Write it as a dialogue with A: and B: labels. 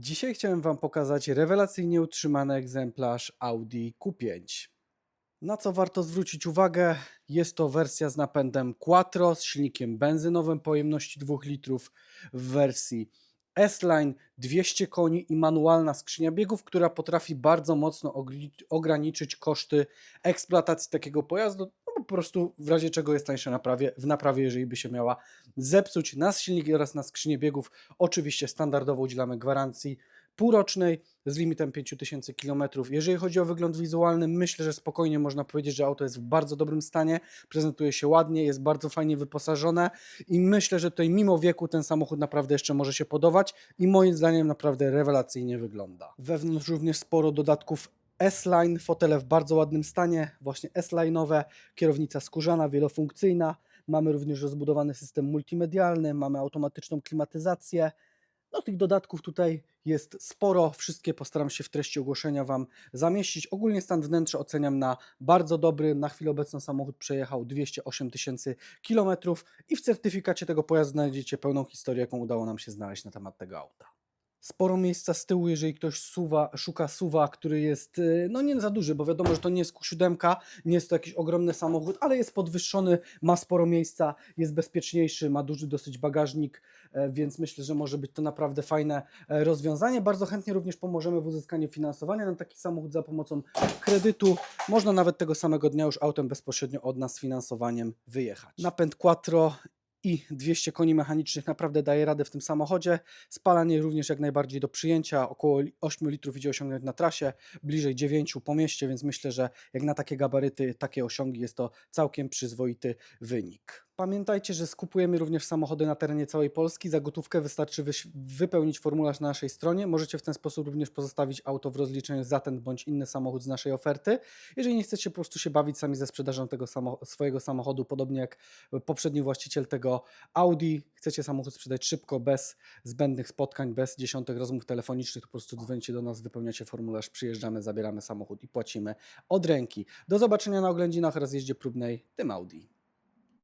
A: Dzisiaj chciałem Wam pokazać rewelacyjnie utrzymany egzemplarz Audi Q5. Na co warto zwrócić uwagę, jest to wersja z napędem Quattro z silnikiem benzynowym pojemności 2 litrów w wersji S-Line 200 koni i manualna skrzynia biegów, która potrafi bardzo mocno ograniczyć koszty eksploatacji takiego pojazdu, po prostu w razie czego jest tańsza naprawie, w naprawie, jeżeli by się miała zepsuć na silnik oraz na skrzynię biegów. Oczywiście standardowo udzielamy gwarancji półrocznej z limitem 5000 km. Jeżeli chodzi o wygląd wizualny, myślę, że spokojnie można powiedzieć, że auto jest w bardzo dobrym stanie, prezentuje się ładnie, jest bardzo fajnie wyposażone i myślę, że tutaj mimo wieku ten samochód naprawdę jeszcze może się podobać i moim zdaniem naprawdę rewelacyjnie wygląda. Wewnątrz również sporo dodatków S-Line, fotele w bardzo ładnym stanie, właśnie S-Line'owe, kierownica skórzana, wielofunkcyjna. Mamy również rozbudowany system multimedialny, mamy automatyczną klimatyzację. No tych dodatków tutaj jest sporo, wszystkie postaram się w treści ogłoszenia Wam zamieścić. Ogólnie stan wnętrza oceniam na bardzo dobry. Na chwilę obecną samochód przejechał 208 tysięcy kilometrów i w certyfikacie tego pojazdu znajdziecie pełną historię, jaką udało nam się znaleźć na temat tego auta. Sporo miejsca z tyłu, jeżeli ktoś suwa, szuka suwa, który jest y, no nie za duży, bo wiadomo, że to nie jest Q7, nie jest to jakiś ogromny samochód, ale jest podwyższony, ma sporo miejsca, jest bezpieczniejszy, ma duży dosyć bagażnik, e, więc myślę, że może być to naprawdę fajne e, rozwiązanie. Bardzo chętnie również pomożemy w uzyskaniu finansowania na taki samochód za pomocą kredytu. Można nawet tego samego dnia już autem bezpośrednio od nas finansowaniem wyjechać. Napęd Quattro i 200 koni mechanicznych naprawdę daje radę w tym samochodzie. Spalanie również jak najbardziej do przyjęcia. Około 8 litrów idzie osiągnąć na trasie, bliżej 9 po mieście, więc myślę, że jak na takie gabaryty, takie osiągi jest to całkiem przyzwoity wynik. Pamiętajcie, że skupujemy również samochody na terenie całej Polski. Za gotówkę wystarczy wypełnić formularz na naszej stronie. Możecie w ten sposób również pozostawić auto w rozliczeniu za ten bądź inny samochód z naszej oferty. Jeżeli nie chcecie po prostu się bawić sami ze sprzedażą tego swojego samochodu, podobnie jak poprzedni właściciel tego Audi, chcecie samochód sprzedać szybko, bez zbędnych spotkań, bez dziesiątek rozmów telefonicznych, to po prostu dzwonicie do nas, wypełniacie formularz, przyjeżdżamy, zabieramy samochód i płacimy od ręki. Do zobaczenia na oględzinach oraz jeździe próbnej tym Audi.